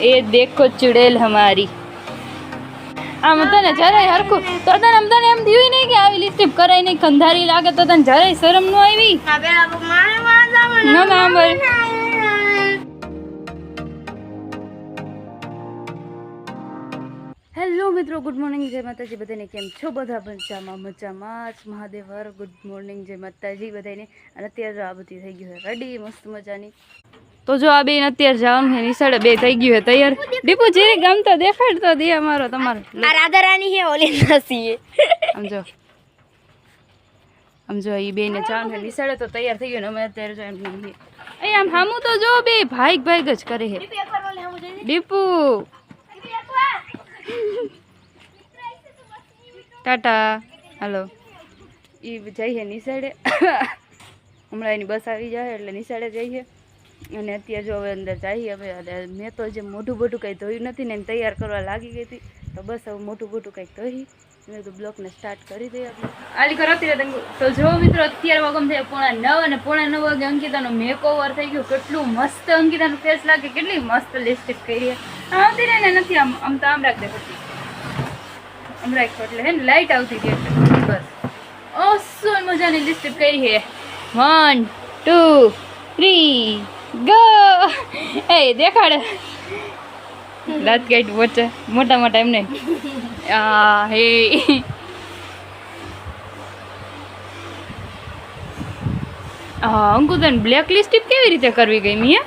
એ દેખો ચુડેલ હમારી. આમ તને જરાય હરખું તો તને આમ તને એમ થયું નહીં કે આવી લિપસ્ટિક કરાઈ નહીં કંધારી લાગે તો તને જરાય શરમ ન આવી? ના ના ભાઈ. હેલો મિત્રો ગુડ મોર્નિંગ જય માતાજી બધાને કેમ છો? બધા મજામાં મજામાં જ. મહાદેવ હર ગુડ મોર્નિંગ જય માતાજી બધાને. અને અત્યારે આ બધી થઈ ગયું છે. રેડી મસ્ત મજાની. તો જો આ બેન અત્યારે જવાનું છે નિશાળે બે થઈ ગયું છે તૈયાર. ડીપુ જીરી ગામ તો દેખાડ તો દે અમારો તમારો. આ રાધા રાની હે ઓલી નસી સમજો સમજો એ બે ને જવાનું છે નિશાળે તો તૈયાર થઈ ગયું ને અમે અત્યારે જો એમ એ. આમ હામુ તો જો બે ભાઈક ભાઈક જ કરે છે. ડીપુ ટાટા. હાલો. એ જઈએ નિશાળે. હમણાં એની બસ આવી જાય એટલે નિશાળે જઈએ અને અત્યારે જો હવે અંદર જઈએ, હવે અને મેં તો જે મોઢું બોઢું કંઈ ધોયું નથી ને એને તૈયાર કરવા લાગી ગઈ હતી, તો બસ હવે મોઢું બોઢું કંઈક ધોઈ, મેં તો બ્લોકને સ્ટાર્ટ કરી દઈએ આલી કરો અત્યારે તો જો મિત્રો, અત્યારે વગમ થયા પોણા નવ અને પોણા નવ વાગે અંકિતાનો મેકઓવર થઈ ગયું. કેટલું મસ્ત અંકિતાનું ફેસ લાગે, કેટલી મસ્ત લિપસ્ટિક કરી આવતી રહે ને નથી આમ આમ તો આમ રાખ દે પછી. આમ રાખ્યો એટલે હે ને લાઇટ આવતી ગઈ એટલે. બસ. ઓસો મજાની લિપસ્ટિક કરી છે વન ટુ થ્રી ગો એ દેખાડે. લાત કાઢ વચ્ચે મોટા મોટા એમને. આ, હે. અંકુતન બ્લેક લિસ્ટ કેવી રીતે કરવી ગઈ મીએ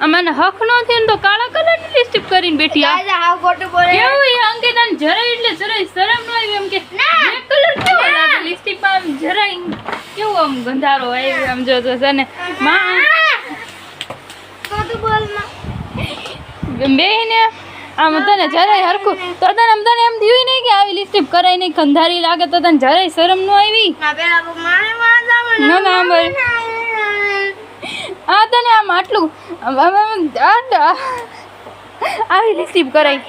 આમાં હક નો થયો તો કાળા કલરની લિપસ્ટિક કરીને બેઠી આ. હાવ ખોટું બોલે. કેવું એ અંકિતાને જરાય એટલે જરાય શરમ ન આવી એમ કે બ્લેક કલર કેવો લાગે? લિપસ્ટિકમાં જરાય કેવો આમ ગંધારો આવ્યો આમ જો તો છે ને. માં. ખોટું બોલમાં. બેહીને આમ તને જરાય હરખું. તો તને આમ તને એમ થયું નહીં કે આવી લિપસ્ટિક કરાઈ નહીં ગંધારી લાગે તો તને જરાય શરમ ન આવી. ના ના તને આમ આટલું આવી લિપસ્ટિક કરાય.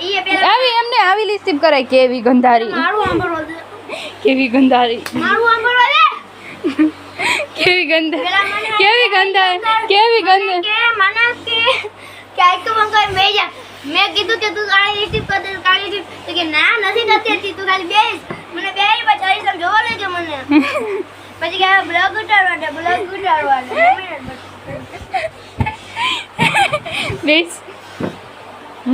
આવી એમને આવી લિપસ્ટિક કરાય કેવી ગંધારી. કેવી ગંધારી. કેવી ગંધા કેવી ગંધા કેવી ગંધા મેં કીધું કે તું કાળી લિપસ્ટિક કર કાળી લિપસ્ટિક તો કે ના નથી કરતી તું ખાલી બેસ. મને બે પછી જોવા લેજો મને. પછી કે બ્લોગ ઉતારવા બ્લોગ ઉતારવા પ્લીઝ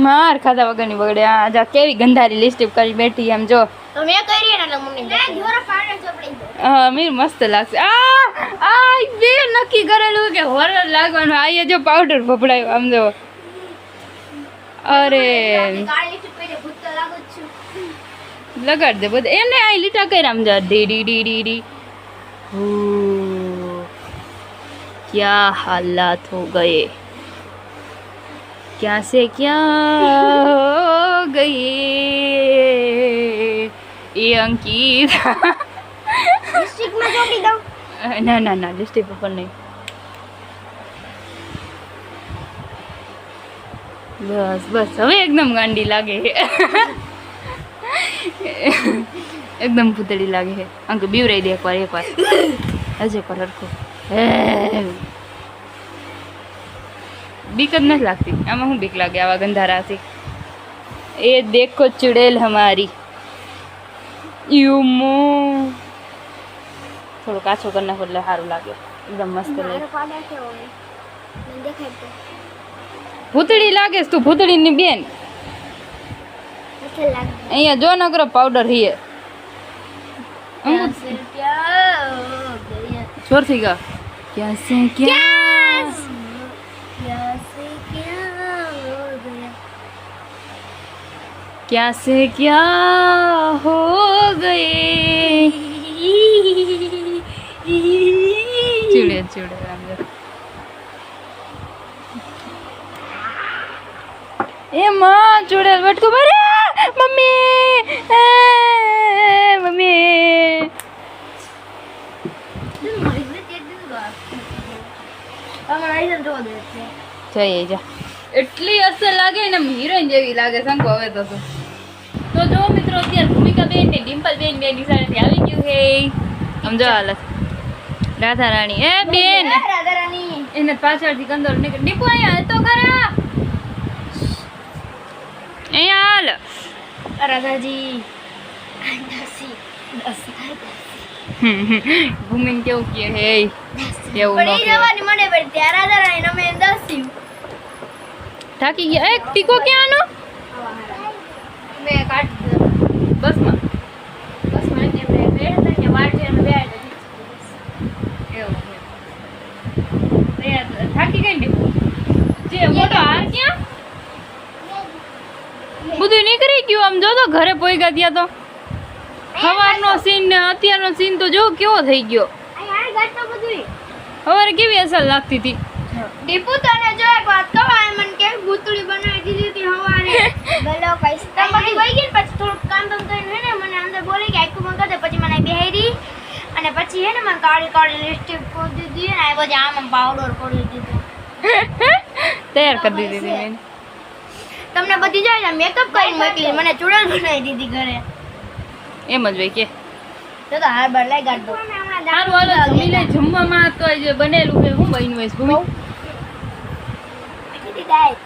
માર ખાધા વગરની બગડે. આ જા કેવી ગંધારી લિપસ્ટિક કરી બેઠી એમ જો. હા મીર મસ્ત લાગશે. આ આ નક્કી કરેલું કે હોરર લાગવાનું. આ પાવડર ભભડાયો આમ જો. અરે. લગાડ દે બધું. એને આ લીટા કરી આમ જા. ડી ડી ડી ડી ડી. ક્યા હાલાત હો ગયે. ક્યાં સે ક્યાં ગઈ એ અંકિત. ના ના ના ડિસ્ટ્રિક્ટ પર નહીં. બસ બસ હવે એકદમ ગાંડી લાગે એકદમ ભૂતળી લાગે છે. અંક બીવરાઈ દે એકવાર એકવાર. હજુ એકવાર હરખું હે. बीक नहीं लगती एम हूँ बीक लगे आवा गंधारा से ये देखो चुड़ेल हमारी यूमो थोड़ा काछो करना खोल सारू लगे एकदम मस्त लगे भूतड़ी लगे तू भूतड़ी नी बेन अहिया जो ना पाउडर ही है क्या छोर क्या से क्या? ક્યાં से ક્યાં હો ગયે ચીડે ચીડે. એ માં ચૂડેલ બટકું ભરે મમ્મી મમ્મી જઈએ જા એટલી અસર લાગે ને હિરોઈન જેવી લાગે શંકો હવે તો જો મિત્રો અત્યારે ભૂમિકાબેન ને ડિમ્પલબેન બે નિશાળેથી આવી ગયું હે આમ જો રાધા રાણી એ બેન! રાધા રાણી એને પાછળથી કંદર ને ડીપુ અહીંયા હતો ખરા અહીંયા હાલ. રાધાજી. ભૂમિન કેવું કે હે? એવું પણ એ જવાની મને ત્યાં રાધા રાણી અમે દસી થાકી ગયા. એક ટીકો ક્યાંનો મેં કાઢી બસમાં. બસમાં હતા એવું થાકી ગઈ ને જે મોટો હાર ક્યાં? બધું નીકળી ગયું આમ જો તો ઘરે પોઈ ગયા તો. સવારનો સીન ને અત્યારનો સીન તો જો કેવો થઈ ગયો. સવારે કેવી અસર લાગતી હતી? દીપુ તને જો એક વાત કહું મને કે ભૂતળી બનાવી ગઈ પછી થોડુંક કામ કામ કરીને હે ને મને અંદર બોલી કે આખું મંગા દે પછી મને બેહરી અને પછી હે ને મને કાળી કાળી લિપસ્ટિક કરી દીધી અને આ પછી આમ પાવડર કરી દીધો. તૈયાર કરી દીધી હતી મેં. તમને બધી જાય મેકઅપ કરીને મોકલી. મને ચૂડલ બનાવી દીધી ઘરે. એમ જ હોય કે. તો તો હાર બાર લઈ ગાડો સારું હાલો જમી જમવામાં તો જે બનેલું છે હું બન્યું હોય છે ભૂમિ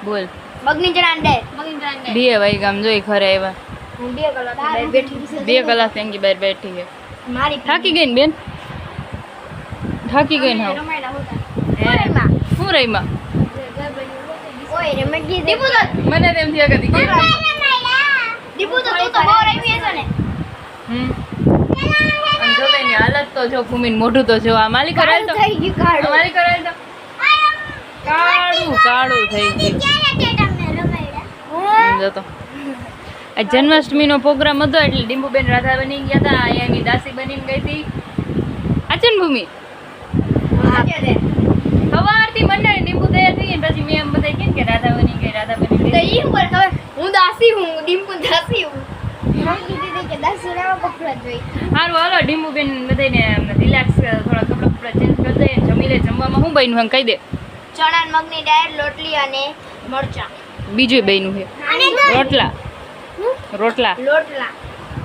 બોલ. બગની જણાંડે મગની જણાંડે બે વાઈ ગામ જોઈ ઘરે આવ્યા. હું બે કલાક બહાર બેઠી બે કલાક થેન્કી બહાર બેઠી છે. મારી થાકી ગઈ ને બેન? થાકી ગઈ ને હું? શું રહી ઓય રમત દીપુ તો મને તેમ થયા કદી કે દીપુ તો તું તો બહુ રમી છે ને. હમ. જો હાલત તો જો ભૂમિ મોઢું તો જો. આ માલિક કરાય તો થઈ ગયું આ કાળું માલિક કરાય તો કાળું કાળું થઈ ગયું. આમ જો આ જન્માષ્ટમીનો પ્રોગ્રામ હતો એટલે ડીંબુબેન રાધા બની ગયા હતા અહીંયાની દાસી બનીને ગઈ હતી. આચન ભૂમિ. સવારથી મને ડીંબુ તૈયાર થઈ ગઈ પછી મેં એમ બધા કેમ કે રાધા બની ગઈ રાધા બની તો ઈ ઉપર ખબર હું દાસી હું ડીમ્પુ દાસી હું. લેવા કપડા જોઈ સારું બધાને રિલેક્સ થોડા કપડા કપડા ચેન્જ કરી દઈએ જમી લે જમવામાં શું બન્યું હે કહી દે. ચણા ને મગની દાળ લોટલી અને મરચાં. બીજું બહેનું છે. રોટલા. રોટલા.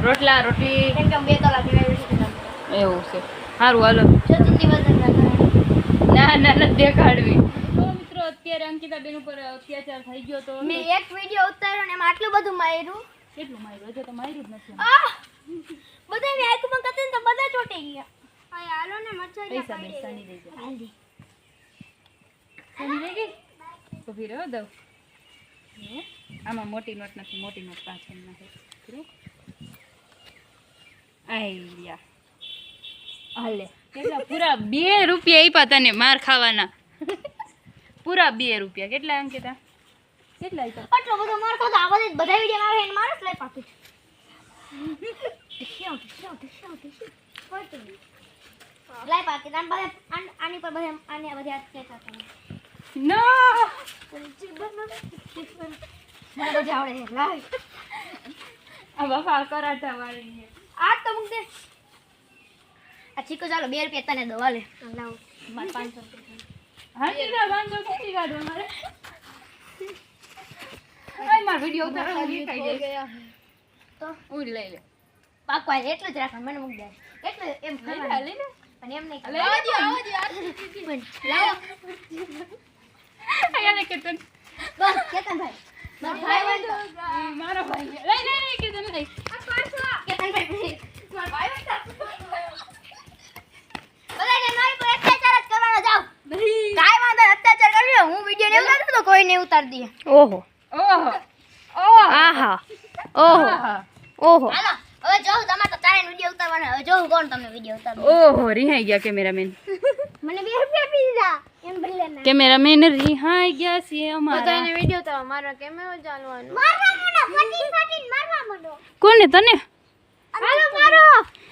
રોટલા. રોટલી કેમ બે કલાક એવું છે. સારું હાલો. ના ના ના દેખાડવી. મિત્રો અત્યારે અંકિતાબેન ઉપર અત્યાચાર થઈ ગયો તો મેં એક વિડિયો ઉતાર્યો ને એમાં આટલું બધું માર્યું. કેટલું માર્યું? હજુ તો માર્યું જ નથી બધા મેં આંખમાં ને તો બધા ચોટી ગયા. હા હાલો ને મરચાં પૈસા દઈ જાય તો ફીર દઉં? આમાં મોટી નોટ નથી, મોટી નોટ પાછળ નાખે? આઈ હાલે. પૂરા બે રૂપિયા આપ્યા તને માર ખાવાના. પૂરા બે રૂપિયા. કેટલા અંકિતા આટલો બધો માર ખાતો આ બધે વિડિયો આવે એને મારસ લઈ. ખોટું. લઈ પાછી. આને પર બધા આને બધા. ના મને આ બાપા કરાટા વાળી આ તો મૂક દે. આ ચીકો ચાલો બે રૂપિયા તને દવા લાવ. મારે પાંચસો હા કેટલા વાંધો કેટલી કાઢો મારે. માર વિડિયો ઉતારો હું દેખાઈ જાય. તો? ઉર લઈ લે. પાકવા એટલું જ રાખવાનું મને મૂક દે. એટલે એમ લે લઈ લે. પણ એમ નહીં લાવો. આયા કે તને બસ કેતનભાઈ મારો ભાઈ હોય મારો ભાઈ. લઈ લઈ લઈ કે તને કેતન ભાઈ મારો ભાઈ હોય તો બધાને મારી પર અત્યાચાર જ કરવાનો જાવ નહીં. કાંઈ વાંધો અત્યાચાર કરવી હું વીડિયો ને ઉતારું તો કોઈ નહીં ઉતાર દે ઓહો. ઓહો. ઓહો. આહા. ઓહો. ઓહો. હાલો હવે જો તમારે તો તારે વીડિયો ઉતારવાનો. હવે જો કોણ તમને વીડિયો ઉતારો ઓહો રિહાઈ ગયા કેમેરામેન મને બે રૂપિયા આપી દીધા એમ ભલે ના કેમેરામેન રિહાઈ ગયા છે અમારા. વીડિયો તો મારા કેમેરો ચાલવાનો? મારવા મોડો ફટી ફટી મારવા મોડો. કોને તને? હાલો મારો.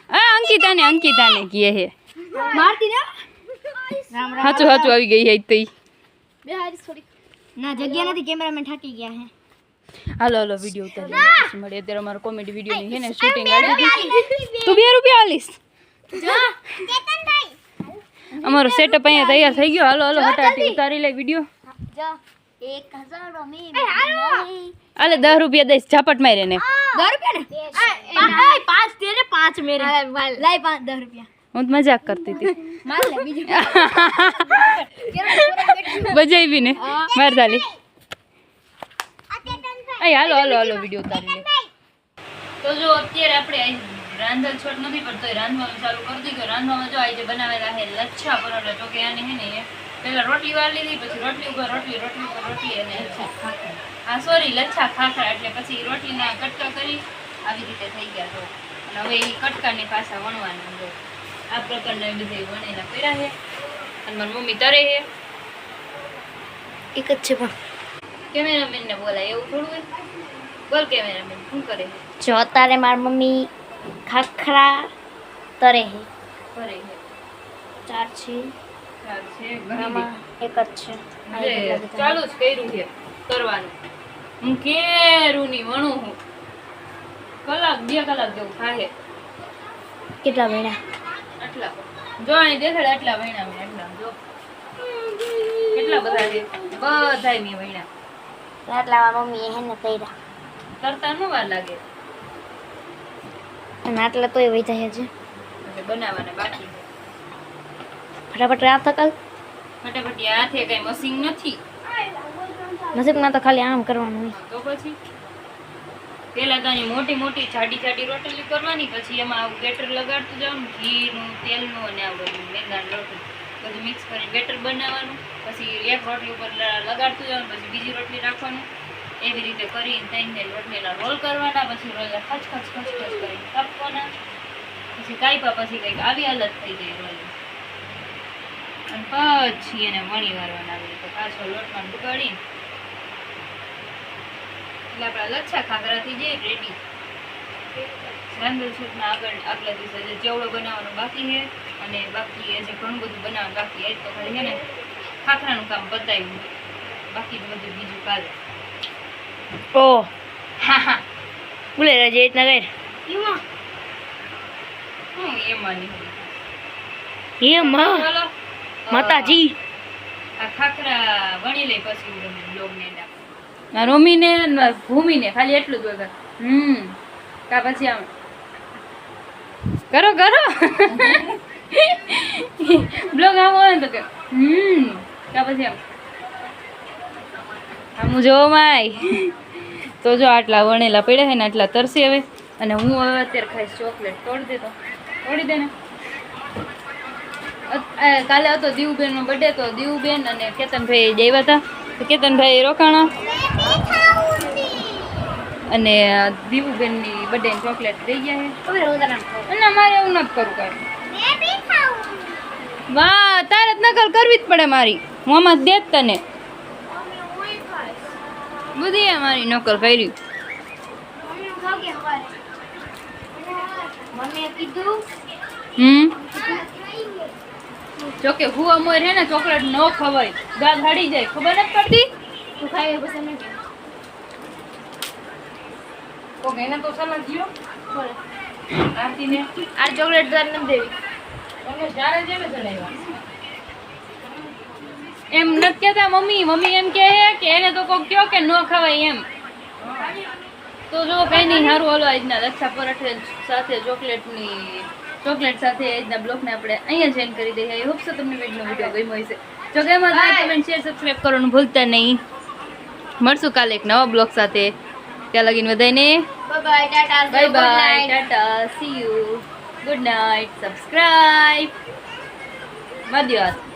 આ અંકિતાને અંકિતાને કહે હે મારતી ના? હાચું હાચું આવી ગઈ હે તઈ. બે હારી થોડી ના જગ્યા નથી કેમેરામેન થાકી ગયા હે હાલો હાલો વીડિયો ઉતારી પછી મળીએ. અત્યારે અમારો કોમેડી વીડિયો ની છે ને શૂટિંગ આવી તું બે રૂપિયા આલીશ. અમારો સેટઅપ અહીંયા તૈયાર થઈ ગયો. હાલો હાલો હટાટી ઉતારી લે વીડિયો આલે દસ રૂપિયા દઈશ ઝાપટ મારે ને દસ રૂપિયા ને? પાંચ દે ને પાંચ મેરે. લાય પાંચ દસ રૂપિયા. હું તો મજાક કરતી હતી. માર બી બજાવી ને. મારે તાલી અહીં હાલો હાલો હાલો વીડિયો ઉતારી લે. તો જો અત્યારે આપણે રાંધલ છોટ નથી પડતો રાંધવાનું ચાલુ કરી દીધું. રાંધવામાં જો આજે બનાવેલા છે લચ્છા પરોઠા જો કે આને હે ને એ પહેલા રોટલી વાર લીધી પછી રોટલી ઉપર રોટલી રોટલી ઉપર રોટલી અને હા સોરી લચ્છા ખાખરા એટલે પછી રોટલીના કટકા કરી આવી રીતે થઈ ગયા તો. અને હવે એ કટકાને પાછા વણવાના જો આ પ્રકારના બધા વણેલા કર્યા છે. અને મારી મમ્મી તરે છે. એક જ છે પણ. કેમેરામેન ને બોલાય એવું થોડું હોય. બોલ કેમેરામેન શું કરે? જો અત્યારે મારી મમ્મી ખાખરા તરે હે ચાર છે. ચાલ છે ઘણી એક જ છે. ચાલુ જ કર્યું છે કરવાનું. હું કેરું ની વણું હું કલાક બે કલાક જેવું થાય. કેટલા મહિના આટલા. જો અહીં દેખાડે આટલા વૈણા મેં આટલા જો. કેટલા બધા છે? બધા મેં વૈણા આટલા મારી મમ્મી એને કર્યા. કરતા નું વાર લાગે. અને આટલા તોય વહી જાય છે બનાવવાના બાકી. ફટાફટ રાત કલ? ફટાફટ હાથે કઈ મશીન નથી. નસીબમાં તો ખાલી આમ કરવાનું હોય. તો પછી? પેલા તો અહીં મોટી મોટી જાડી જાડી રોટલી કરવાની પછી એમાં આવું બેટર લગાડતું જવાનું ઘીનું તેલનું અને આ બધું મેંદાનું રોટલી. બધું મિક્સ કરીને બેટર બનાવવાનું પછી એક રોટલી ઉપર લગાડતું જવાનું પછી બીજી રોટલી રાખવાનું. એવી રીતે કરીને ત્રણ ત્રણ રોટલીના રોલ કરવાના, પછી રોલ ખચ ખચ ખચ ખચ કરીને કાપવાના. પછી કાપ્યા પછી કંઈક આવી હાલત થઈ જાય રોલ અને પછી એને વણી વારવાના આવી રીતે પાછો લોટમાં ડુબાડીને એટલે આપણા લચ્છા ખાખરા થઈ જાય રેડી છૂટમાં આગળ, આગલા દિવસે જે ચેવડો બનાવવાનો બાકી છે અને બાકી એ જે ઘણું બધું બનાવવાનું બાકી એ તો ખાલી છે ખાખરાનું કામ બતાવ્યું બાકી બધું બીજું કાલે. ઓ. હા હા બોલે રજે રીતના કર હું એમાં નહીં હે માં ચાલો માતાજી. આ ખાખરા વણી લઈ પછી હું બ્લોગ ને ના રોમીને ને ભૂમિને ખાલી એટલું જ હોય બસ. હમ. કા પછી આમ. કરો કરો. બ્લોગ આવો હોય ને તો કે હમ. કા પછી આમ. આમ જો માય. તો જો આટલા વણેલા પડ્યા છે ને આટલા તરસી હવે. અને હું હવે અત્યારે ખાઈશ ચોકલેટ. તોડી દે તો. તોડી દે ને. કાલે હતો દીવુબેન નો બર્થડે તો દીવુબેન અને કેતનભાઈ આવ્યા હતા. તો કેતનભાઈ રોકાણા. અને દીવુબેનની બર્થડે ચોકલેટ દઈ ગયા છે. અને મારે એવું નથી કરવું કાંઈ. વાહ તારે નકલ કરવી જ પડે મારી. હું આમાં દે જ તને. બધી મારી નકલ કરી હમ? જોકે હું અમર હે ને ચોકલેટ ન ખવાય. ગા ઘડી જાય. ખબર નથી પડતી? તું ખાઈ પછી અમે તો એને તો દ્યો. બોલે. આરતીને. આ ચોકલેટ તાર નથી દેવી. તમે જેને જણાવ્યા. એમ નથી કહેતા મમ્મી મમ્મી એમ કહે કે એને તો કોક કયો કે ન ખવાય એમ. તો જો કઈ નહીં સારું હલો આજના લચ્છા પરાઠે સાથે ચોકલેટની ચોકલેટ સાથે આજના બ્લોગને આપણે અહીંયા જોઈન કરી દઈએ. આઈ હોપ સો તમને વીડિયો વીડિયો ગમ્યો હશે. જો કે તો લાઈક કમેન્ટ શેર સબસ્ક્રાઇબ કરવાનું ભૂલતા નહીં. મળશું કાલે એક નવા બ્લોગ સાથે. ત્યાં લગીને બધાને bye bye tata bye bye tata see you good night subscribe મધ્યવાદ